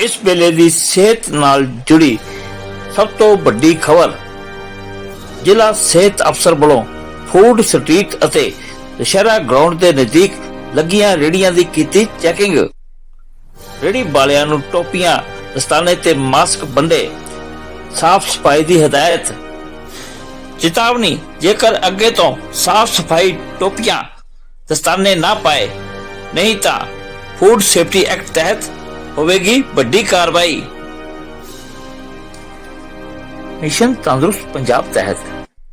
ਇਸ ਵੇਲੇ ਦੀ ਸਿਹਤ ਨਾਲ ਜੁੜੀ ਸਭ ਤੋਂ ਵੱਡੀ ਖਬਰ, ਜ਼ਿਲ੍ਹਾ ਸਿਹਤ ਅਫਸਰ ਵੱਲੋਂ ਫੂਡ ਸਟਰੀਟ ਅਤੇ ਦੁਸ਼ਹਿਰਾ ਗਰਾਊਂਡ ਦੇ ਨਜ਼ਦੀਕ ਲੱਗੀਆਂ ਰੇੜੀਆਂ ਦੀ ਕੀਤੀ ਚੈਕਿੰਗ। ਰੇੜੀ ਵਾਲਿਆਂ ਨੂੰ ਟੋਪੀਆਂ, ਦਸਤਾਨੇ ਤੇ ਮਾਸਕ ਬੰਦੇ, ਸਾਫ਼ ਸਫ਼ਾਈ ਦੀ ਹਦਾਇਤ। ਚੇਤਾਵਨੀ, ਜੇਕਰ ਅੱਗੇ ਤੋਂ ਸਾਫ਼ ਸਫ਼ਾਈ ਟੋਪੀਆਂ ਦਸਤਾਨੇ ਨਾ ਪਾਏ, ਨਹੀਂ ਤਾਂ ਫੂਡ ਸੇਫਟੀ ਐਕਟ ਤਹਿਤ ਹੋਵੇਗੀ ਵੱਡੀ ਕਾਰਵਾਈ। ਮਿਸ਼ਨ ਤੰਦਰੁਸਤ ਪੰਜਾਬ ਤਹਿਤ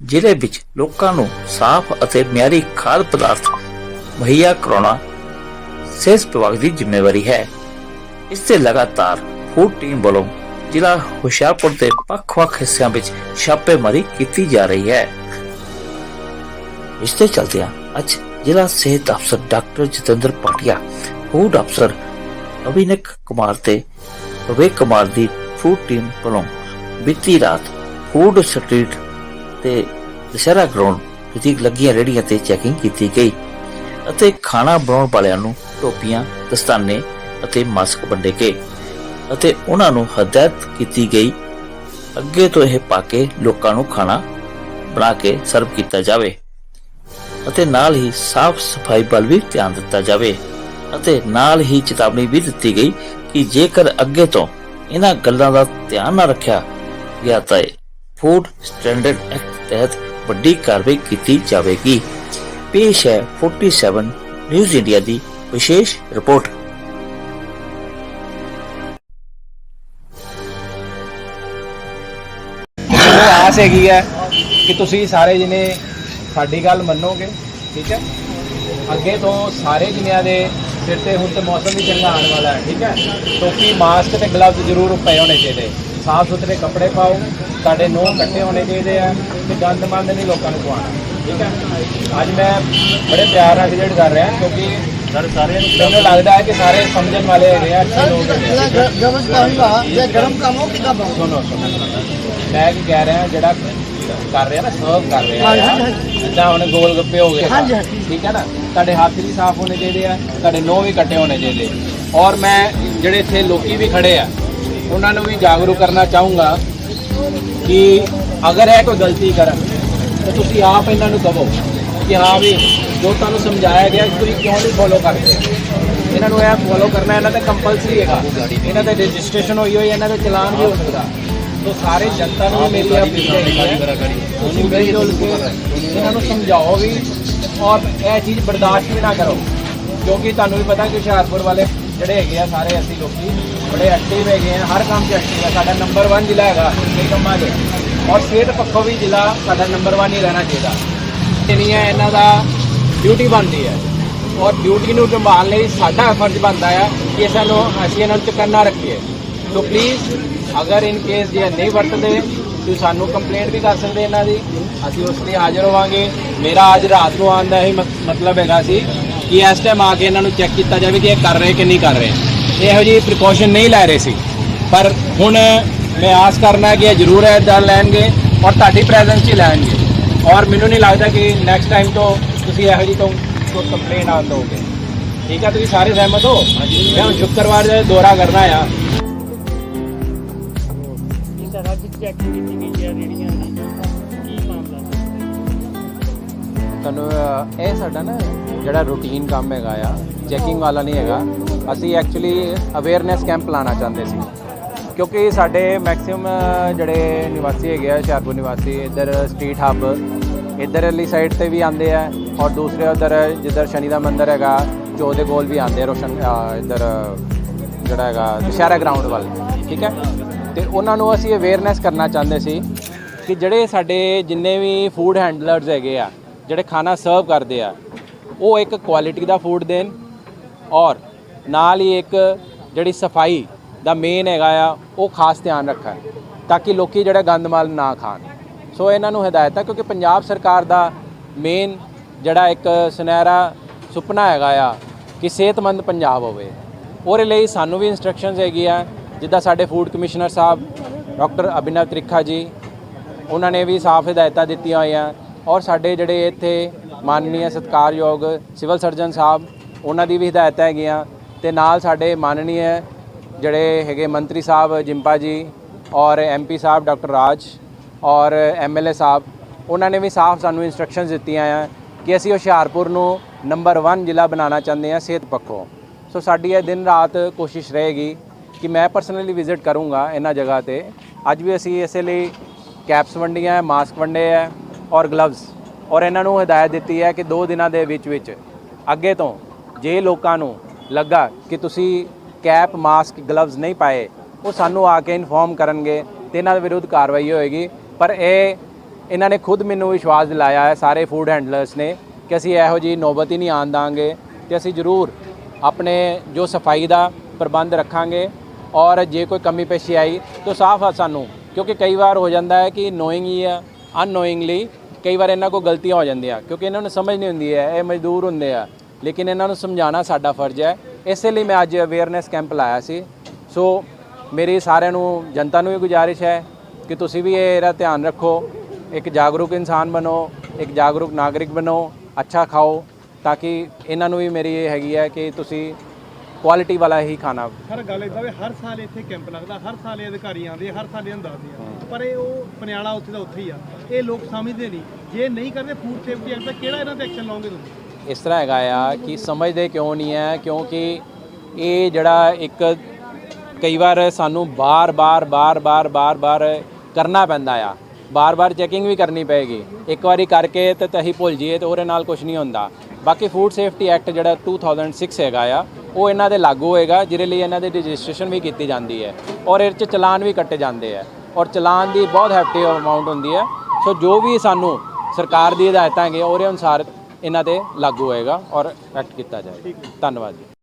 ਜ਼ਿਲ੍ਹੇ ਵਿੱਚ ਲੋਕਾਂ ਨੂੰ ਸਾਫ਼ ਅਤੇ ਮਿਆਰੀ ਖਾਦ ਪਦਾਰਥ, ਮੁਹੱਈਆ ਕਰਾਉਣਾ ਸਿਹਤ ਵਿਭਾਗ ਦੀ ਜ਼ਿੰਮੇਵਾਰੀ ਹੈ। ਇਸ ਤੇ ਲਗਾਤਾਰ ਫੂਡ ਟੀਮ ਵੱਲੋਂ ਜ਼ਿਲ੍ਹਾ ਹੁਸ਼ਿਆਰਪੁਰ ਦੇ ਵੱਖ-ਵੱਖ ਹਿੱਸਿਆਂ ਵਿੱਚ ਛਾਪੇਮਾਰੀ ਕੀਤੀ ਜਾ ਰਹੀ ਹੈ। ਇਸ ਤੇ ਚਲਦਿਆਂ ਅੱਜ ਜ਼ਿਲ੍ਹਾ ਸਿਹਤ ਅਫਸਰ ਡਾਕਟਰ ਜਤਿੰਦਰ ਪਾਟਿਆ, ਫੂਡ ਅਫਸਰ ਅਭਿਨਕ ਕੁਮਾਰ ਤੇ ਵਿਵੇਕ ਕੁਮਾਰ ਦੀ ਫੂਡ ਟੀਮ ਵੱਲੋਂ ਬੀਤੀ ਰਾਤ ਫੂਡ ਸਟਰੀਟ ਤੇ ਦਸ਼ਹਰਾ ਗਰਾਊਂਡ ਨਜ਼ਦੀਕ ਲੱਗੀਆਂ ਰੇੜੀਆਂ ਤੇ ਚੈਕਿੰਗ ਕੀਤੀ ਗਈ ਅਤੇ ਖਾਣਾ ਬਣਾਉਣ ਵਾਲਿਆਂ ਨੂੰ ਟੋਪੀਆਂ, ਦਸਤਾਨੇ ਅਤੇ ਮਾਸਕ ਵੰਡੇ ਗਏ ਅਤੇ ਉਹਨਾਂ ਨੂੰ ਹਦਾਇਤ ਕੀਤੀ ਗਈ, ਅੱਗੇ ਤੋਂ ਇਹ ਪਾ ਕੇ ਲੋਕਾਂ ਨੂੰ ਖਾਣਾ ਬਣਾ ਕੇ ਸਰਵ ਕੀਤਾ ਜਾਵੇ ਅਤੇ ਨਾਲ ਹੀ ਸਾਫ਼ ਸਫ਼ਾਈ ਵੱਲ ਵੀ ਧਿਆਨ ਦਿੱਤਾ ਜਾਵੇ। ਅਤੇ ਨਾਲ ਹੀ ਚੇਤਾਵਨੀ ਵੀ ਦਿੱਤੀ ਗਈ ਕਿ ਜੇਕਰ ਅੱਗੇ ਤੋਂ ਇਹਨਾਂ ਗੱਲਾਂ ਦਾ ਧਿਆਨ ਨਾ ਰੱਖਿਆ ਗਿਆ ਤਾਂ ਫੂਡ ਸਟੈਂਡਰਡ ਐਕਟ ਤਹਿਤ ਵੱਡੀ ਕਾਰਵਾਈ ਕੀਤੀ ਜਾਵੇਗੀ। ਪੇਸ਼ ਹੈ 47 ਨਿਊਜ਼ ਇੰਡੀਆ ਦੀ ਵਿਸ਼ੇਸ਼ ਰਿਪੋਰਟ। ਮੈਨੂੰ ਆਸ ਹੈਗੀ ਹੈ ਕਿ ਤੁਸੀਂ ਸਾਰੇ ਜਣੇ ਸਾਡੀ ਗੱਲ ਮੰਨੋਗੇ, ਠੀਕ ਹੈ? ਅੱਗੇ ਤੋਂ ਸਾਰੇ ਜਣਿਆਂ ਦੇ ਸਿਰ ਤੇ ਹੁਣ ਤੇ ਮੌਸਮ ਵੀ ਚੰਗਾ ਆਉਣ ਵਾਲਾ ਹੈ ਠੀਕ ਹੈ? ਟੋਪੀ ਮਾਸਕ ਤੇ ਗਲਵਜ਼ ਜ਼ਰੂਰ ਪਏ ਹੋਣੇ ਚਾਹੀਦੇ। ਸਾਫ਼ ਸੁਥਰੇ ਕੱਪੜੇ ਪਾਓ ਤੁਹਾਡੇ ਨੋਹ ਕੱਟੇ ਹੋਣੇ ਚਾਹੀਦੇ ਆ ਤੇ ਗੰਦ ਮੰਦ ਨਹੀਂ ਲੋਕਾਂ ਨੂੰ ਖਵਾਉਣਾ ਠੀਕ ਹੈ? ਅੱਜ ਮੈਂ ਬੜੇ ਪਿਆਰ ਨਾਲ ਵਿਜ਼ਿਟ ਕਰ ਰਿਹਾ ਕਿਉਂਕਿ ਸਰ ਸਾਰੇ ਮੈਨੂੰ ਲੱਗਦਾ ਹੈ ਕਿ ਸਾਰੇ ਸਮਝਣ ਵਾਲੇ ਹੈਗੇ ਆ ਅੱਛੇ ਲੋਕ ਹੈਗੇ ਆ, ਠੀਕ ਹੈ? ਗਰਮ ਪਾਉਂਗਾ ਜੇ ਗਰਮ ਕੰਮ ਹੋ ਕਿੱਦਾਂ ਪਾਉਂਗਾ ਸੁਣੋ ਸੁਣੋ ਮੈਂ ਕੀ ਕਹਿ ਰਿਹਾ ਜਿਹੜਾ ਕਰ ਰਿਹਾ ਨਾ ਸਰਵ ਕਰ ਰਿਹਾ। ਜਿੱਦਾਂ ਹੁਣ ਗੋਲ ਗੱਪੇ ਹੋ ਗਏ। ਹਾਂਜੀ, ਹਾਂਜੀ। ਠੀਕ ਹੈ ਨਾ? ਤੁਹਾਡੇ ਹੱਥ ਵੀ ਸਾਫ਼ ਹੋਣੇ ਚਾਹੀਦੇ ਆ ਤੁਹਾਡੇ ਨੋਹ ਵੀ ਕੱਟੇ ਹੋਣੇ ਚਾਹੀਦੇ। ਔਰ ਮੈਂ ਜਿਹੜੇ ਇੱਥੇ ਲੋਕੀ ਵੀ ਖੜੇ ਆ ਉਹਨਾਂ ਨੂੰ ਵੀ ਜਾਗਰੂਕ ਕਰਨਾ ਚਾਹੂੰਗਾ ਕਿ ਅਗਰ ਇਹ ਕੋਈ ਗਲਤੀ ਕਰਨ ਤਾਂ ਤੁਸੀਂ ਆਪ ਇਹਨਾਂ ਨੂੰ ਕਹੋ ਕਿ ਹਾਂ ਵੀ ਜੋ ਤੁਹਾਨੂੰ ਸਮਝਾਇਆ ਗਿਆ ਤੁਸੀਂ ਕਿਉਂ ਨਹੀਂ ਫੋਲੋ ਕਰਦੇ? ਇਹਨਾਂ ਨੂੰ ਇਹ ਫੋਲੋ ਕਰਨਾ ਇਹਨਾਂ ਤੇ ਕੰਪਲਸਰੀ ਹੈਗਾ। ਇਹਨਾਂ ਤੇ ਰਜਿਸਟ੍ਰੇਸ਼ਨ ਹੋਈ ਹੋਈ ਇਹਨਾਂ ਦਾ ਚਲਾਨ ਵੀ ਹੋ ਸਕਦਾ। ਤੋ ਸਾਰੇ ਜਨਤਾ ਨੂੰ ਮੇਰੀ ਅਪੀਲ ਹੈ ਕੇ ਇਹਨਾਂ ਨੂੰ ਸਮਝਾਓ ਵੀ ਔਰ ਇਹ ਚੀਜ਼ ਬਰਦਾਸ਼ਤ ਵੀ ਨਾ ਕਰੋ। ਕਿਉਂਕਿ ਤੁਹਾਨੂੰ ਵੀ ਪਤਾ ਕਿ ਹੁਸ਼ਿਆਰਪੁਰ ਵਾਲੇ ਜਿਹੜੇ ਹੈਗੇ ਆ, ਸਾਰੇ ਅਸੀਂ ਲੋਕੀ ਬੜੇ ਐਕਟਿਵ ਹੈਗੇ ਆ। ਹਰ ਕੰਮ 'ਚ ਐਕਟਿਵ ਆ। ਸਾਡਾ ਨੰਬਰ 1 ਜ਼ਿਲ੍ਹਾ ਹੈਗਾ ਇਹ ਕੰਮਾਂ 'ਚ। ਔਰ ਸਿਹਤ ਪੱਖੋਂ ਵੀ ਜ਼ਿਲ੍ਹਾ ਸਾਡਾ ਨੰਬਰ 1 ਹੀ ਰਹਿਣਾ ਚਾਹੀਦਾ। ਇਹ ਨਹੀਂ ਹੈ ਇਹਨਾਂ ਦਾ ਡਿਊਟੀ ਬਣਦੀ ਹੈ। ਔਰ ਡਿਊਟੀ ਨੂੰ ਸੰਭਾਲਣ ਲਈ ਸਾਡਾ ਫਰਜ਼ ਬਣਦਾ ਹੈ ਕਿ ਸਾਨੂੰ ਅਸੀਂ ਇਹਨਾਂ ਨੂੰ ਚੁਕੰਨਾ ਰੱਖੀਏ। ਸੋ ਪਲੀਜ਼ ਅਗਰ ਇਨ ਕੇਸ ਜੇ ਨਹੀਂ ਵਰਤਦੇ, ਤੁਸੀਂ ਸਾਨੂੰ ਕੰਪਲੇਂਟ ਵੀ ਕਰ ਸਕਦੇ ਇਹਨਾਂ ਦੀ। ਅਸੀਂ ਉਸ ਲਈ ਹਾਜ਼ਰ ਹੋਵਾਂਗੇ। ਮੇਰਾ ਅੱਜ ਰਾਤ ਨੂੰ ਆਉਣ ਦਾ ਹੀ ਮਤ- ਮਤਲਬ ਹੈਗਾ ਸੀ ਕਿ ਇਸ ਟਾਈਮ ਆ ਕੇ ਇਹਨਾਂ ਨੂੰ ਚੈੱਕ ਕੀਤਾ ਜਾਵੇ ਕਿ ਇਹ ਕਰ ਰਹੇ ਕਿ ਨਹੀਂ ਕਰ ਰਹੇ। ਇਹੋ ਜਿਹੀ ਪ੍ਰੀਕਾਸ਼ਨ ਨਹੀਂ ਲੈ ਰਹੇ ਸੀ। ਪਰ ਹੁਣ ਮੈਂ ਆਸ ਕਰਨਾ ਹੈ ਕਿ ਇਹ ਜ਼ਰੂਰ ਇਹ ਡਰ ਲੈਣਗੇ ਔਰ ਤੁਹਾਡੀ ਪ੍ਰੈਜ਼ੈਂਸ 'ਚ ਹੀ ਲੈਣਗੇ। ਔਰ ਮੈਨੂੰ ਨਹੀਂ ਲੱਗਦਾ ਕਿ ਨੈਕਸਟ ਟਾਈਮ ਤੋਂ ਤੁਸੀਂ ਇਹੋ ਜਿਹੀ ਤੋਂ ਕੋਈ ਕੰਪਲੇਂਟ ਆਉਣ ਦੋਗੇ ਠੀਕ ਹੈ ਤੁਸੀਂ ਸਾਰੇ ਸਹਿਮਤ ਹੋ? ਮੈਂ ਹੁਣ ਸ਼ੁੱਕਰਵਾਰ ਦਾ ਦੌਰਾ ਕਰਨਾ ਆ। ਇਹ ਤਾਂ ਅੱਜ ਚੈੱਕ ਕੀਤੀ ਗਈ ਹੈ ਰੇੜੀਆਂ ਤੁਹਾਨੂੰ ਇਹ ਸਾਡਾ ਨਾ ਜਿਹੜਾ ਰੂਟੀਨ ਕੰਮ ਹੈਗਾ ਆ ਚੈਕਿੰਗ ਵਾਲਾ ਨਹੀਂ ਹੈਗਾ, ਅਸੀਂ ਐਕਚੁਅਲੀ ਅਵੇਅਰਨੈਸ ਕੈਂਪ ਲਾਣਾ ਚਾਹੁੰਦੇ ਸੀ। ਕਿਉਂਕਿ ਸਾਡੇ ਮੈਕਸਿਮਮ ਜਿਹੜੇ ਨਿਵਾਸੀ ਹੈਗੇ ਆ, ਹੁਸ਼ਿਆਰਪੁਰ ਨਿਵਾਸੀ, ਇੱਧਰ ਸਟਰੀਟ ਹੱਬ ਇੱਧਰ ਵਾਲੀ ਸਾਈਡ ਤੇ ਵੀ ਆਉਂਦੇ ਆ, ਔਰ ਦੂਸਰੇ ਉਧਰ, ਜਿੱਧਰ ਸ਼ਨੀ ਦਾ ਮੰਦਿਰ ਹੈਗਾ ਚੋ ਦੇ ਕੋਲ ਵੀ ਆਉਂਦੇ ਆ, ਰੋਸ਼ਨ ਇੱਧਰ, ਜਿਹੜਾ ਹੈਗਾ, ਦੁਸ਼ਹਿਰਾ ਗਰਾਊਂਡ ਵੱਲ, ਠੀਕ ਹੈ? ਤੇ ਉਹਨਾਂ ਨੂੰ ਅਸੀਂ ਅਵੇਅਰਨੈਸ ਕਰਨਾ ਚਾਹੁੰਦੇ ਸੀ ਕਿ ਜਿਹੜੇ ਸਾਡੇ ਜਿੰਨੇ ਵੀ ਫੂਡ ਹੈਂਡਲਰਸ ਹੈਗੇ ਆ ਜਿਹੜੇ ਖਾਣਾ ਸਰਵ ਕਰਦੇ ਆ, ਉਹ ਇੱਕ ਕੁਆਲਿਟੀ ਦਾ ਫੂਡ ਦੇਣ ਔਰ ਨਾਲ ਹੀ ਇੱਕ ਜਿਹੜੀ ਸਫ਼ਾਈ ਦਾ ਮੇਨ ਹੈਗਾ ਆ, ਉਹ ਖਾਸ ਧਿਆਨ ਰੱਖਣ ਤਾਂ ਕਿ ਲੋਕੀ ਗੰਦ ਮਾਲ ਨਾ ਖਾਣ। ਸੋ ਇਹਨਾਂ ਨੂੰ ਹਦਾਇਤ ਹੈ ਕਿਉਂਕਿ ਪੰਜਾਬ ਸਰਕਾਰ ਦਾ ਮੇਨ ਜਿਹੜਾ ਇੱਕ ਸੁਨਹਿਰਾ ਸੁਪਨਾ ਹੈਗਾ ਆ ਕਿ ਸਿਹਤਮੰਦ ਪੰਜਾਬ ਹੋਵੇ। ਉਹਦੇ ਲਈ ਸਾਨੂੰ ਵੀ ਇਨਸਟਰਕਸ਼ਨਸ ਹੈਗੀ ਆ ਜਿੱਦਾਂ ਸਾਡੇ ਫੂਡ ਕਮਿਸ਼ਨਰ ਸਾਹਿਬ, ਡਾਕਟਰ ਅਭਿਨਵ ਤ੍ਰਿਖਾ ਜੀ, ਉਹਨਾਂ ਨੇ ਵੀ ਸਾਫ਼ ਹਦਾਇਤਾਂ ਦਿੱਤੀਆਂ ਹੋਈਆਂ ਔਰ ਸਾਡੇ ਜਿਹੜੇ ਇੱਥੇ ਮਾਨਨੀय ਸਤਿਕਾਰਯੋਗ ਸਿਵਲ ਸਰਜਨ ਸਾਹਿਬ, ਉਹਨਾਂ ਦੀ ਵੀ ਹਦਾਇਤਾਂ ਹੈਗੀਆਂ ਤੇ ਨਾਲ ਸਾਡੇ ਮਾਨਨੀय ਜਿਹੜੇ ਹੈਗੇ ਮੰਤਰੀ ਸਾਹਿਬ ਜਿੰਪਾ ਜੀ ਔਰ ਐਮਪੀ ਸਾਹਿਬ ਡਾਕਟਰ ਰਾਜ ਔਰ ਐਮਐਲਏ ਸਾਹਿਬ, ਉਹਨਾਂ ਨੇ ਵੀ ਸਾਫ਼ ਸਾਨੂੰ ਇਨਸਟਰਕਸ਼ਨਸ ਦਿੱਤੀਆਂ ਆ ਕਿ ਅਸੀਂ ਹੁਸ਼ਿਆਰਪੁਰ ਨੂੰ ਨੰਬਰ 1 ਜ਼ਿਲ੍ਹਾ ਬਣਾਉਣਾ ਚਾਹੁੰਦੇ ਹਾਂ ਸਿਹਤ ਪੱਖੋਂ। ਸੋ ਸਾਡੀ ਇਹ ਦਿਨ ਰਾਤ ਕੋਸ਼ਿਸ਼ ਰਹੇਗੀ ਕਿ ਮੈਂ ਪਰਸਨਲੀ ਵਿਜ਼ਿਟ ਕਰੂੰਗਾ ਇਹਨਾਂ ਜਗ੍ਹਾ ਤੇ। ਅੱਜ ਵੀ ਅਸੀਂ ਇਸੇ ਲਈ ਕੈਪਸ ਵੰਡੀਆਂ ਮਾਸਕ ਵੰਡੇ ਹੈ ਔਰ ਗਲਵਜ਼ ਔਰ ਇਹਨਾਂ ਨੂੰ ਹਦਾਇਤ ਦਿੱਤੀ ਹੈ ਕਿ 2 ਦਿਨਾਂ ਦੇ ਵਿੱਚ ਵਿੱਚ ਅੱਗੇ ਤੋਂ ਜੇ ਲੋਕਾਂ ਨੂੰ ਲੱਗਾ ਕਿ ਤੁਸੀਂ ਕੈਪ, ਮਾਸਕ ਗਲਵਜ਼ ਨਹੀਂ ਪਾਏ, ਉਹ ਸਾਨੂੰ ਆ ਕੇ ਇਨਫੋਰਮ ਕਰਨਗੇ ਤੇ ਇਹਨਾਂ ਦੇ ਵਿਰੁੱਧ ਕਾਰਵਾਈ ਹੋਏਗੀ। ਪਰ ਇਹ, ਇਹਨਾਂ ਨੇ ਖੁਦ ਮੈਨੂੰ ਵਿਸ਼ਵਾਸ ਦਿਲਾਇਆ ਹੈ, ਸਾਰੇ ਫੂਡ ਹੈਂਡਲਰਸ ਨੇ, ਕਿ ਅਸੀਂ ਇਹੋ ਜੀ ਨੌਬਤ ਹੀ ਨਹੀਂ ਆਉਣ ਦਾਂਗੇ ਤੇ ਅਸੀਂ ਜ਼ਰੂਰ ਆਪਣੇ ਜੋ ਸਫ਼ਾਈ ਦਾ ਪ੍ਰਬੰਧ ਰੱਖਾਂਗੇ ਔਰ ਜੇ ਕੋਈ ਕਮੀ ਪੇਸ਼ੀ ਆਈ ਤਾਂ ਸਾਫ਼ ਆ ਸਾਨੂੰ, ਕਿਉਂਕਿ ਕਈ ਵਾਰ ਹੋ ਜਾਂਦਾ ਹੈ ਕਿ ਨੋਇੰਗ ਹੀ ਆ ਅਨਨੋਇੰਗਲੀ ਕਈ ਵਾਰ ਇਹਨਾਂ ਕੋਲ ਗਲਤੀਆਂ ਹੋ ਜਾਂਦੀਆਂ, ਕਿਉਂਕਿ ਇਹਨਾਂ ਨੂੰ ਸਮਝ ਨਹੀਂ ਹੁੰਦੀ ਹੈ, ਇਹ ਮਜ਼ਦੂਰ ਹੁੰਦੇ ਆ। ਲੇਕਿਨ ਇਹਨਾਂ ਨੂੰ ਸਮਝਾਉਣਾ ਸਾਡਾ ਫਰਜ਼ ਹੈ। ਇਸੇ ਲਈ ਮੈਂ ਅੱਜ ਅਵੇਅਰਨੈਸ ਕੈਂਪ ਲਾਇਆ ਸੀ। ਸੋ ਮੇਰੀ ਸਾਰਿਆਂ ਨੂੰ, ਜਨਤਾ ਨੂੰ ਵੀ ਗੁਜ਼ਾਰਿਸ਼ ਹੈ ਕਿ ਤੁਸੀਂ ਵੀ ਇਹਦਾ ਧਿਆਨ ਰੱਖੋ। ਇੱਕ ਜਾਗਰੂਕ ਇਨਸਾਨ ਬਣੋ, ਇੱਕ ਜਾਗਰੂਕ ਨਾਗਰਿਕ ਬਣੋ, ਅੱਛਾ ਖਾਓ, ਤਾਂ ਕਿ ਇਹਨਾਂ ਨੂੰ ਵੀ ਮੇਰੀ ਇਹ ਹੈਗੀ ਹੈ ਕਿ ਤੁਸੀਂ ਕੁਆਲਿਟੀ ਵਾਲਾ ਹੀ ਖਾਣਾ। ਹਰ ਗੱਲ ਇਦਾਂ ਵੀ ਹਰ ਸਾਲ ਇੱਥੇ ਕੈਂਪ ਲੱਗਦਾ ਹਰ ਸਾਲ ਇਹ ਅਧਿਕਾਰੀ ਆਉਂਦੇ ਹਰ ਸਾਲ ਇਹਨਾਂ ਦੱਸਦੇ ਆ। ਪਰ ਇਹ ਉਹ ਪਨਿਆਲਾ ਉੱਥੇ ਦਾ ਉੱਥੇ ਹੀ ਆ। ਇਹ ਲੋਕ ਸਮਝਦੇ ਨਹੀਂ। ਜੇ ਨਹੀਂ ਕਰਦੇ ਫੂਡ ਸੇਫਟੀ ਐਕਟ ਦਾ ਕਿਹੜਾ ਇਹਨਾਂ ਤੇ ਐਕਸ਼ਨ ਲਓਗੇ ਤੁਸੀਂ? ਇਸ ਤਰ੍ਹਾਂ ਹੈਗਾ ਆ ਕਿ ਸਮਝਦੇ ਕਿਉਂ ਨਹੀਂ ਹੈ ਕਿਉਂਕਿ ਇਹ ਜਿਹੜਾ ਇੱਕ ਕਈ ਵਾਰ ਸਾਨੂੰ ਬਾਰ-ਬਾਰ ਬਾਰ-ਬਾਰ ਬਾਰ-ਬਾਰ ਕਰਨਾ ਪੈਂਦਾ ਆ। ਬਾਰ-ਬਾਰ ਚੈਕਿੰਗ ਵੀ ਕਰਨੀ ਪਏਗੀ। ਇੱਕ ਵਾਰੀ ਕਰਕੇ ਤੇ ਤਹੀਂ ਭੁੱਲ ਜਾਈਏ ਤੇ ਉਹਦੇ ਨਾਲ ਕੁਝ ਨਹੀਂ ਹੁੰਦਾ। ਬਾਕੀ ਫੂਡ ਸੇਫਟੀ ਐਕਟ ਜਿਹੜਾ 2006 ਹੈਗਾ ਆ ਉਹ ਇਹਨਾਂ ਦੇ ਲਾਗੂ ਹੋਏਗਾ ਜਿਹਦੇ ਲਈ ਇਹਨਾਂ ਦੀ ਰਜਿਸਟ੍ਰੇਸ਼ਨ ਵੀ ਕੀਤੀ ਜਾਂਦੀ ਹੈ ਔਰ ਇਹ 'ਚ ਚਲਾਨ ਵੀ ਕੱਟੇ ਜਾਂਦੇ ਆ ਔਰ ਚਲਾਨ ਦੀ ਬਹੁਤ ਹੈਫਟੀ ਅਮਾਉਂਟ ਹੁੰਦੀ ਹੈ। ਸੋ ਜੋ ਵੀ ਸਾਨੂੰ ਸਰਕਾਰ ਦੀ ਹਦਾਇਤਾਂ ਹੈਗੀਆਂ ਉਹਦੇ ਅਨੁਸਾਰ ਇਹਨਾਂ ਤੇ ਲਾਗੂ ਹੋਏਗਾ ਔਰ ਐਕਟ ਕੀਤਾ ਜਾਏਗਾ। ਧੰਨਵਾਦ ਜੀ।